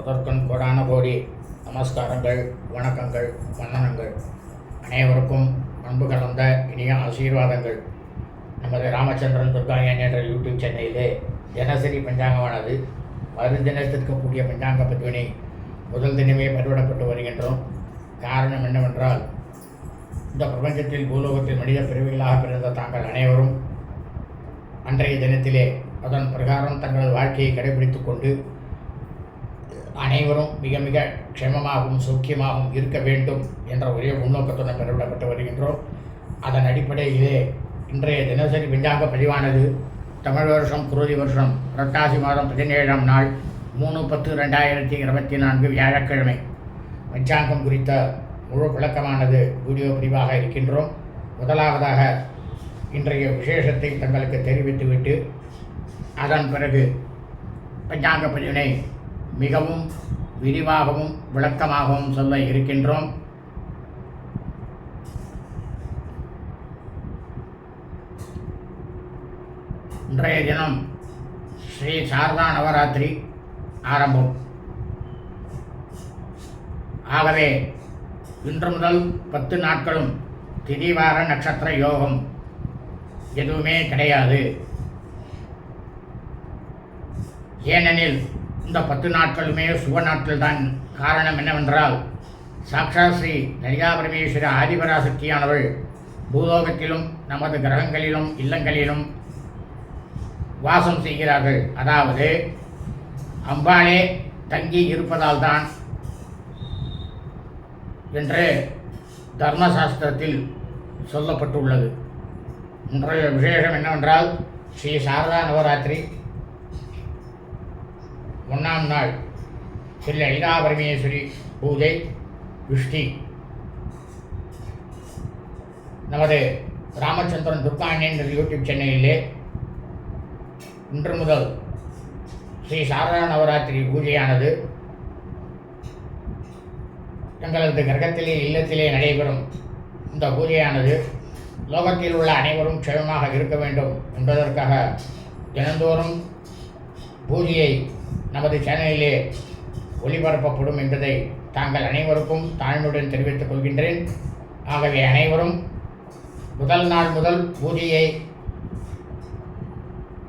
முதற்கண் கோடான கோடி நமஸ்காரங்கள் வணக்கங்கள் வந்தனங்கள். அனைவருக்கும் அன்பு கலந்த இனிய ஆசீர்வாதங்கள். நமது ராமச்சந்திரன் துர்காயன் என்ற யூடியூப் சேனலிலே தினசரி பஞ்சாங்கமானது மறுதினத்திற்கு கூடிய பஞ்சாங்க பதிவினை முதல் தினமே பதிவிடப்பட்டு வருகின்றோம். காரணம் என்னவென்றால் இந்த பிரபஞ்சத்தில் பூலோகத்தில் மனித பிரிவுகளாக பிறந்த தாங்கள் அனைவரும் அன்றைய தினத்திலே அதன் பிரகாரம் தங்களது வாழ்க்கையை கடைபிடித்துக் கொண்டு அனைவரும் மிக மிக க்ஷேமமாகவும் சௌக்கியமாகவும் இருக்க வேண்டும் என்ற ஒரே முன்னோக்கத்துடன் பெறவிடப்பட்டு வருகின்றோம். அதன் அடிப்படையிலே இன்றைய தினசரி பஞ்சாங்க பதிவானது தமிழ் வருஷம் குருதி வருஷம் புரட்டாசி மாதம் பதினேழாம் நாள் மூணு பத்து ரெண்டாயிரத்தி இருபத்தி நான்கு வியாழக்கிழமை. பஞ்சாங்கம் குறித்த முழு விளக்கமானது வீடியோ பதிவாக இருக்கின்றோம். முதலாவதாக இன்றைய விசேஷத்தை தங்களுக்கு தெரிவித்துவிட்டு அதன் பிறகு பஞ்சாங்க பதிவினை மிகவும் விரிவாகவும் விளக்கமாகவும் சொல்ல இருக்கின்றோம். இன்றைய தினம் ஸ்ரீ சாரதா நவராத்திரி ஆரம்பம். ஆகவே இன்று முதல் பத்து நாட்களும் திதிவார நட்சத்திர யோகம் எதுவுமே கிடையாது. ஏனெனில் இந்த பத்து நாட்களுமே சுப நாட்கள் தான் காரணம் என்னவென்றால் சாக்ஷா ஸ்ரீ லலிதா பரமேஸ்வர ஆதிபராசக்தியானவள் பூலோகத்திலும் நமது கிரகங்களிலும் இல்லங்களிலும் வாசம் செய்கிறார்கள். அதாவது அம்பாளே தங்கி இருப்பதால் தான் என்று தர்மசாஸ்திரத்தில் சொல்லப்பட்டுள்ளது. இன்றைய விசேஷம் என்னவென்றால் ஸ்ரீ சாரதா நவராத்திரி ஒன்றாம் நாள். ஸ்ரீ லலிதா பரமேஸ்வரி பூஜை விஷ்டி நமது ராமச்சந்திரன் துர்காணியன் யூடியூப் சேனலிலே இன்று முதல் ஸ்ரீ சாரதா நவராத்திரி பூஜையானது எங்களது கிரகத்திலே இல்லத்திலே நடைபெறும். இந்த பூஜையானது லோகத்தில் உள்ள அனைவரும் க்ஷேமமாக இருக்க வேண்டும் என்பதற்காக தினந்தோறும் பூஜையை நமது சேனலிலே ஒளிபரப்பப்படும் என்பதை தாங்கள் அனைவருக்கும் தாழ்மையுடன் தெரிவித்துக் கொள்கின்றேன். ஆகவே அனைவரும் முதல் நாள் முதல் பூஜையை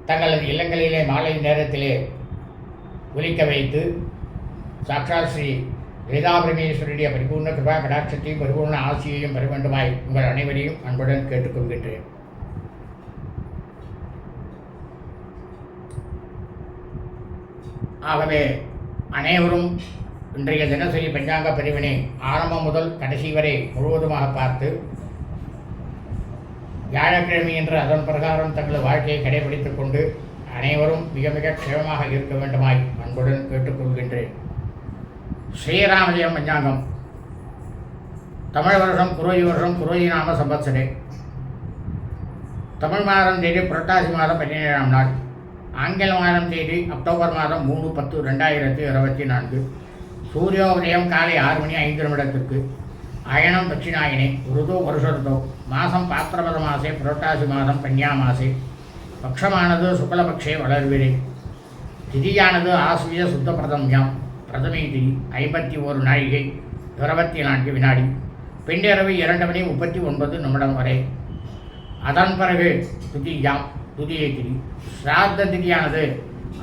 தங்களது இல்லங்களிலே மாலை நேரத்திலே ஒலிக்க வைத்து சாக்ஷாத் ஸ்ரீ வேதாபிரமேஸ்வருடைய பரிபூர்ண கிருபா கடாட்சத்தையும் பரிபூர்ண ஆசியையும் பெற வேண்டுமாய் உங்கள் அனைவரையும் அன்புடன் கேட்டுக்கொள்கின்றேன். ஆகவே அனைவரும் இன்றைய தினசரி பஞ்சாங்க பிரிவினை ஆரம்பம் முதல் கடைசி வரை முழுவதுமாக பார்த்து வியாழக்கிழமை என்று அதன் பிரகாரம் தங்களது வாழ்க்கையை கடைபிடித்துக் கொண்டு அனைவரும் மிக மிக க்ஷேமமாக இருக்க வேண்டுமாய் அன்புடன் கேட்டுக்கொள்கின்றேன். ஸ்ரீராமஜயம் பஞ்சாங்கம். தமிழ் வருஷம் குரோயி வருஷம் குரோயி நாம சம்பத்சரே தமிழ் மாதம் தேதி புரட்டாசி மாதம் பதினேழாம் நாள். ஆங்கில மாதம் தேதி அக்டோபர் மாதம் மூணு பத்து ரெண்டாயிரத்தி இருபத்தி நான்கு. சூரியோதயம் காலை ஆறு மணி ஐந்து நிமிடத்திற்கு. அயனம் தட்சிணாயினை ருதோ வருஷருதோ. மாதம் பாத்திரபத மாசே புரட்டாசி மாதம் கன்னியா மாசே. பக்ஷமானது சுக்லபக்ஷே வளர்விரை. திதியானது ஆசிரிய சுத்த பிரதம்யாம் பிரதமை திதி ஐம்பத்தி ஒரு நாழிகை இருபத்தி நான்கு வினாடி. பின்னிரவு இரண்டு மணி முப்பத்தி ஒன்பது நிமிடம் வரை. அதன் பிறகு துதியாம் துதியை திதி ஸ்ராத்த திதியானது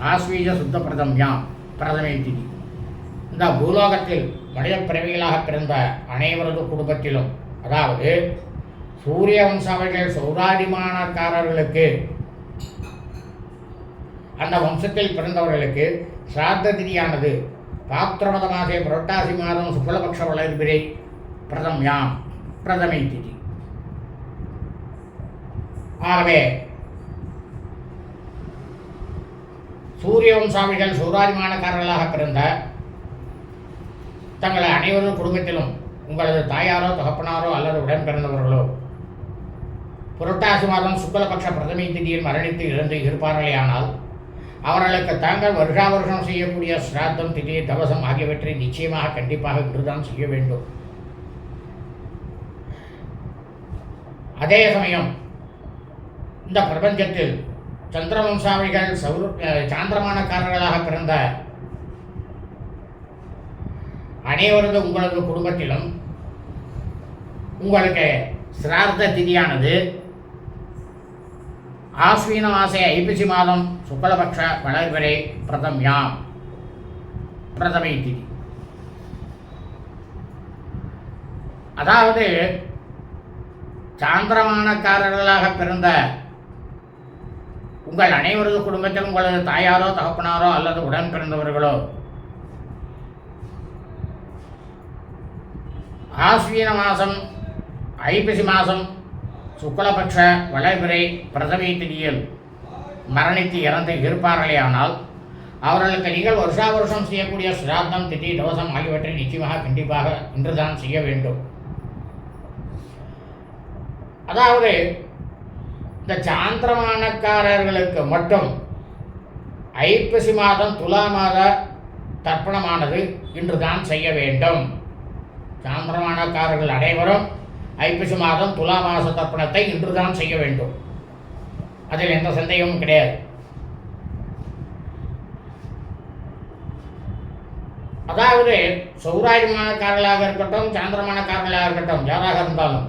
ஆஸ்வீஜ சுத்த பிரதம்யாம் பிரதமை திதி இந்த பூலோகத்தில் மனித பிறவிகளாக பிறந்த அனைவரது குடும்பத்திலும் அதாவது சூரிய வம்சாவளிகள் சௌராதிமானக்காரர்களுக்கு அந்த வம்சத்தில் பிறந்தவர்களுக்கு சிராத்த திதியானது பாத்திரமத மாதே புரட்டாசி மாதம் சுக்லபக்ஷ வளர்பிரை பிரதம்யாம் பிரதமை திதி ஆகவே சூரிய வம்சாவிகள் சூராதிமானக்காரர்களாக பிறந்த தங்கள் அனைவரும் குடும்பத்திலும் உங்களது தாயாரோ தகப்பனாரோ அல்லது உடன் பிறந்தவர்களோ புரட்டாசி மாதம் சுக்லபக்ஷ பிரதமை திதியில் மரணித்து இறந்து இருப்பார்களேயானால் அவர்களுக்கு தாங்கள் வருஷா வருஷம் செய்யக்கூடிய சிராத்தம் திதி தவசம் ஆகியவற்றை நிச்சயமாக கண்டிப்பாக இன்றுதான் செய்ய வேண்டும். அதே சமயம் இந்த பிரபஞ்சத்தில் சந்திரவம்சாவிகள் சௌர சாந்திரமானக்காரர்களாக பிறந்த அனைவரது உங்களது குடும்பத்திலும் உங்களுக்கு சிரார்த்த திதியானது. ஆஸ்வீன மாசே ஐப்பசி மாதம் சுக்லபக்ஷ வளர்வரை பிரதம்யாம் பிரதமை திதி. அதாவது சாந்திரமானக்காரர்களாக பிறந்த உங்கள் அனைவரது குடும்பத்தில் உங்களது தாயாரோ தகப்பனாரோ அல்லது உடன் பிறந்தவர்களோ ஆஸ்வீன மாதம் ஐப்பசி மாதம் சுக்லபட்ச வளர்பிறை பிரதமை திதியில் மரணித்து இறந்து இருப்பார்களேயானால் அவர்களுக்கு நீங்கள் வருஷா வருஷம் செய்யக்கூடிய சிராத்தம் திதி தோசம் ஆகியவற்றை நிச்சயமாக கண்டிப்பாக இன்றுதான் செய்ய வேண்டும். அதாவது இந்த சாந்திரமானக்காரர்களுக்கு மட்டும் ஐப்பசி மாதம் துலா மாத தர்ப்பணமானது இன்றுதான் செய்ய வேண்டும். சாந்திரமானக்காரர்கள் அனைவரும் ஐப்பசி மாதம் துலா மாச தர்ப்பணத்தை இன்றுதான் செய்ய வேண்டும். அதில் எந்த சந்தேகமும் கிடையாது. அதாவது சௌராயமானக்காரர்களாக இருக்கட்டும் சாந்திரமானக்காரர்களாக இருக்கட்டும் யாராக இருந்தாலும்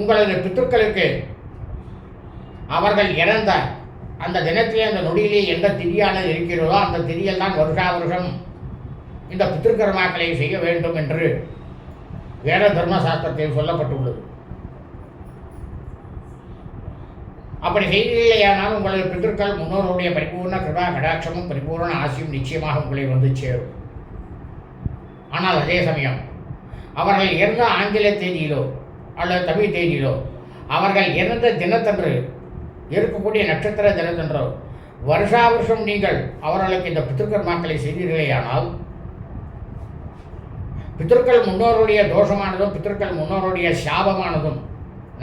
உங்களது பித்துக்களுக்கு அவர்கள் இறந்த அந்த தினத்திலே அந்த நொடியிலே எந்த திதியானது இருக்கிறதோ அந்த திதியில் தான் வருஷா வருஷம் இந்த பித்திருக்கர்மாக்களை செய்ய வேண்டும் என்று வேத தர்மசாஸ்திரத்தில் சொல்லப்பட்டுள்ளது. அப்படி செய்தியிலேயானால் உங்களது பித்திருக்கள் முன்னோருடைய பரிபூர்ண கிருபா கடாட்சமும் பரிபூர்ண ஆசியும் நிச்சயமாக உங்களை வந்து சேரும். ஆனால் அதே சமயம் அவர்கள் இறந்த ஆங்கில தேதியிலோ அல்லது தமிழ் தேதியிலோ அவர்கள் இறந்த தினத்தன்று இருக்கக்கூடிய நட்சத்திர தினத்தன்றோ? வருஷா வருஷம் நீங்கள் அவர்களுக்கு இந்த பித்திருக்கர்மாக்களை செய்தீர்களேயானால் பித்திருக்கள் முன்னோருடைய தோஷமானதும் பித்திருக்கள் முன்னோருடைய சாபமானதும்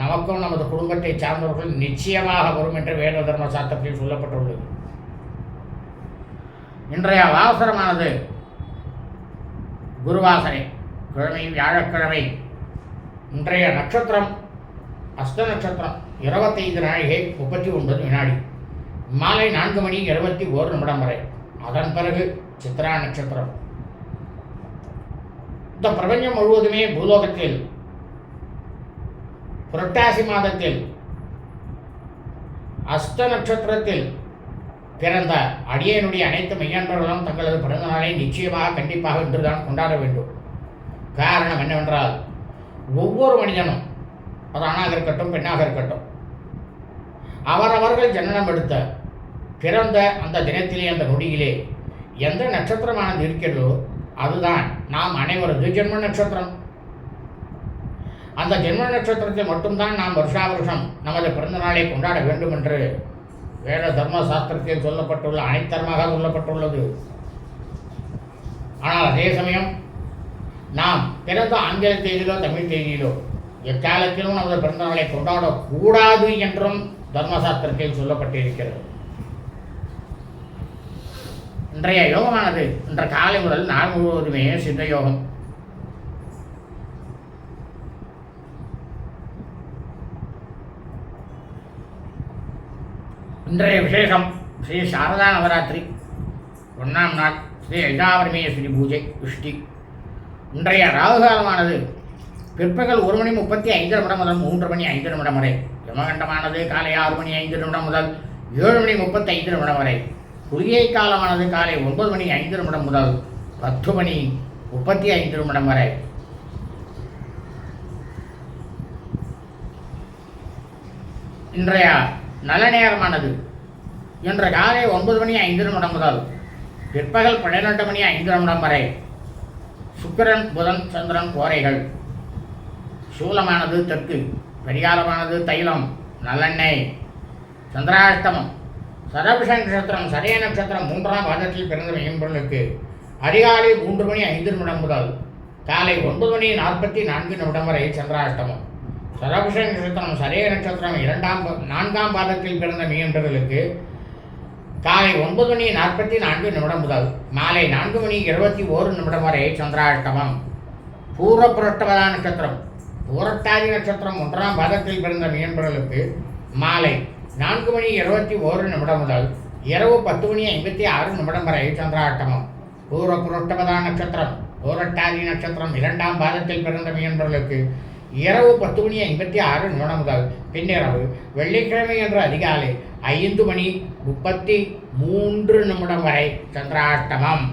நமக்கும் நமது குடும்பத்தை சார்ந்தவர்கள் நிச்சயமாக வரும் என்று வேத தர்ம சாத்தத்தில் சொல்லப்பட்டுள்ளது. இன்றைய வாசரமானது குருவாசனை கிழமை வியாழக்கிழமை இன்றைய நட்சத்திரம் அஸ்த நட்சத்திரம் இருபத்தைந்து நாழிகை முப்பத்தி ஒன்பது வினாடி. மாலை நான்கு மணி இருபத்தி ஓரு நிமிடம் வரை. அதன் பிறகு சித்ரா நட்சத்திரம். இந்த பிரபஞ்சம் முழுவதுமே பூலோகத்தில் புரட்டாசி மாதத்தில் அஸ்த நட்சத்திரத்தில் பிறந்த அடியனுடைய அனைத்து மெய்யன்பர்களும் தங்களது பிறந்த நாளை நிச்சயமாக கண்டிப்பாக இன்றுதான் கொண்டாட வேண்டும். காரணம் என்னவென்றால் ஒவ்வொரு மனிதனும் அது ஆணாக இருக்கட்டும் பெண்ணாக இருக்கட்டும் அவரவர்கள் ஜனனம் எடுத்த பிறந்த அந்த தினத்திலே அந்த நொடியிலே எந்த நட்சத்திரமானது இருக்கிறதோ அதுதான் நாம் அனைவரது ஜென்ம நட்சத்திரம். அந்த ஜென்ம நட்சத்திரத்தில் மட்டும்தான் நாம் வருஷா வருஷம் நமது பிறந்த நாளை கொண்டாட வேண்டும் என்று வேத தர்ம சாஸ்திரத்தில் சொல்லப்பட்டுள்ள அனைத்தரமாக சொல்லப்பட்டுள்ளது. ஆனால் அதே சமயம் பிறந்த ஆங்கில தேதியிலோ தமிழ் தேதியிலோ எக்காலத்திலும் நமது பிறந்த நாளை கொண்டாடக்கூடாது என்றும் தர்மசாஸ்திரத்தில் சொல்லப்பட்டிருக்கிறது. இன்றைய யோகமானது இன்ற காலை முதல் நாள் முழுவதுமே சித்த யோகம். இன்றைய விசேஷம் ஸ்ரீ சாரதா நவராத்திரி. ஒன்றாம் நாள் ஸ்ரீ ஐதாவரமேஸ்வரி பூஜை விஷ்டி. இன்றைய ராகுகாலமானது. பிற்பகல் ஒரு மணி முப்பத்தி ஐந்து நிமிடம் முதல் மூன்று மணி ஐந்து நிமிடம் வரை. யமகண்டமானது காலை ஆறு மணி ஐந்து நிமிடம் முதல் ஏழு மணி முப்பத்தி ஐந்து நிமிடம் வரை. குளிகை காலமானது காலை ஒன்பது மணி ஐந்து நிமிடம் முதல் பத்து மணி முப்பத்தி ஐந்து நிமிடம் வரை. இன்றைய நல்ல நேரமானது. இன்று காலை ஒன்பது மணி ஐந்து நிமிடம் முதல் பிற்பகல் பன்னிரெண்டு மணி ஐந்து நிமிடம் வரை. சுக்கிரன் புதன் சந்திரன் கோரைகள். சூலமானது தெற்கு பெரியாலமானது தைலம் நல்லெண்ணெய். சந்திராஷ்டமம். சரபிஷ நட்சத்திரம் சதய நட்சத்திரம் மூன்றாம் பாதத்தில் பிறந்த மீன்பொருளுக்கு அதிகாலை மூன்று மணி ஐந்து நிமிடம் முதல் காலை ஒன்பது மணி நாற்பத்தி நான்கு நிமிடம் வரை சந்திராஷ்டமம். சரபிஷ நட்சத்திரம் சதய நட்சத்திரம் இரண்டாம் நான்காம் பாதத்தில் பிறந்த மீன்பொருளுக்கு காலை ஒன்பது மணி நாற்பத்தி நான்கு நிமிடம் முதல் மாலை நான்கு மணி இருபத்தி ஓரு நிமிடம் வரை சந்திராஷ்டமம். பூர்வ புரட்டவதா நட்சத்திரம். பூரட்டாதி நட்சத்திரம் ஒன்றாம் பாதத்தில் பிறந்த மீன்பர்களுக்கு மாலை நான்கு மணி இருபத்தி ஓரு நிமிடம் முதல் இரவு பத்து மணி ஐம்பத்தி ஆறு நிமிடம் வரை சந்திராட்டமம் பூர்வ புரட்டவதா நட்சத்திரம். பூரட்டாதி நட்சத்திரம் இரண்டாம் பாதத்தில் பிறந்த மீன்பர்களுக்கு இரவு பத்து மணி ஐம்பத்தி ஆறு நிமிடம் முதல் பின்னிரவு வெள்ளிக்கிழமை என்ற அதிகாலை ஐந்து மணி முப்பத்தி மூன்று நிமிடம் வரை சந்திராஷ்டமம்.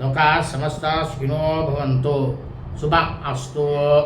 லோகா சமஸ்தா சுகினோ பவந்தோ. சுபம் அஸ்தோ.